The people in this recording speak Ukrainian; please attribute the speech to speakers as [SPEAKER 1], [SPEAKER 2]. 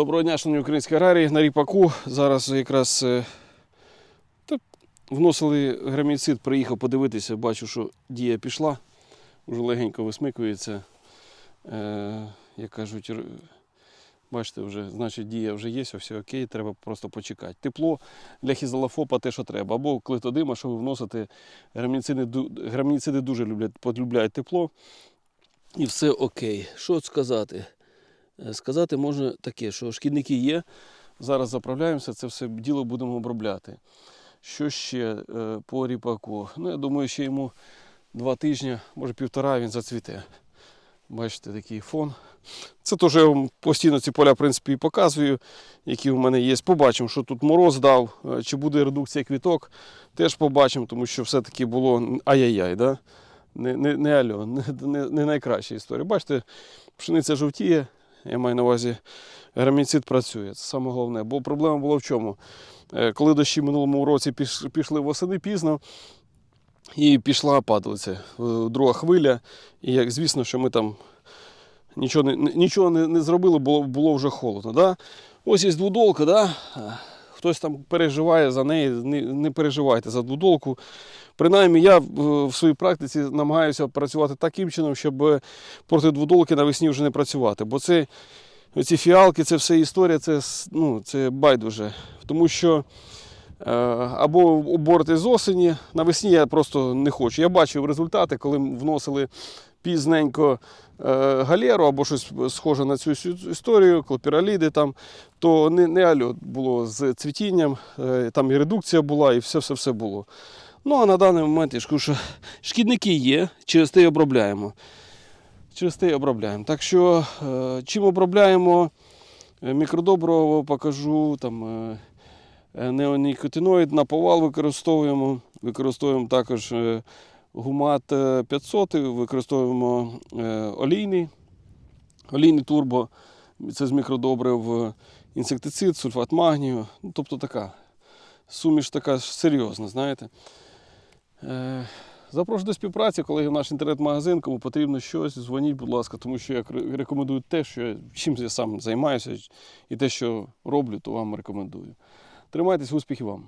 [SPEAKER 1] Доброго дня, шановні українські аграрії. На ріпаку зараз якраз е, та, вносили герміцид, приїхав подивитися, бачу, що дія пішла, вже легенько висмикується. Е, як кажуть, бачите, вже, значить, дія вже є, все окей, треба просто почекати. Тепло для хізалофопа те, що треба. Або клетодима, що ви вносите. Герміциди дуже люблять, полюбляють тепло. І все окей. Що сказати? Е, Сказати можна таке, що шкідники є. Зараз заправляємося, це все діло будемо обробляти. Що ще е, по ріпаку? Ну, я думаю, ще йому два тижні, може півтора він зацвіте. Бачите, такий фон. Це теж я вам постійно ці поля, в принципі, і показую, які в мене є. Побачимо, що тут мороз дав, е, чи буде редукція квіток. Теж побачимо, тому що все-таки було ай-яй-яй. Да? Не, не, не не, не, не найкраща історія. Бачите, пшениця жовтіє, я маю на увазі, герміцид працює. Це саме головне. Бо проблема була в чому? Е, Коли дощі в минулому році пішли восени пізно, і пішла падалиця, е, друга хвиля. І як звісно, що ми там нічого не, нічого не, не зробили, було, було вже холодно. Да? Ось є двудолка, да? Е, хтось там переживає за неї, не, не переживайте за двудолку. Принаймні, я в в своїй практиці намагаюся працювати таким чином, щоб е, проти двудолки навесні вже не працювати. Бо це ці фіалки, це все історія, це, ну, це байдуже. Тому що е, або оборти з осені, навесні я просто не хочу. Я бачив результати, коли вносили пізненько е, галеру або щось схоже на цю історію, клопіраліди там, то не, не альо було з цвітінням, е, там і редукція була, і все-все-все було. Ну а на даний момент я ж що шкідники є, через те й обробляємо. Через те й обробляємо. Так що, е, чим обробляємо, Е, мікродобриво покажу, там е, неонікотиноїд на використовуємо. Використовуємо також гумат е, 500, використовуємо олійний, олійний турбо, це з мікродобрив, інсектицид, сульфат магнію. Ну, тобто така суміш така серйозна, знаєте. Е, Запрошую до співпраці, колеги, в наш інтернет-магазин. Кому потрібно щось, дзвоніть, будь ласка, тому що я рекомендую те, що я, чим я сам займаюся, і те, що роблю, то вам рекомендую. Тримайтесь, успіхів вам!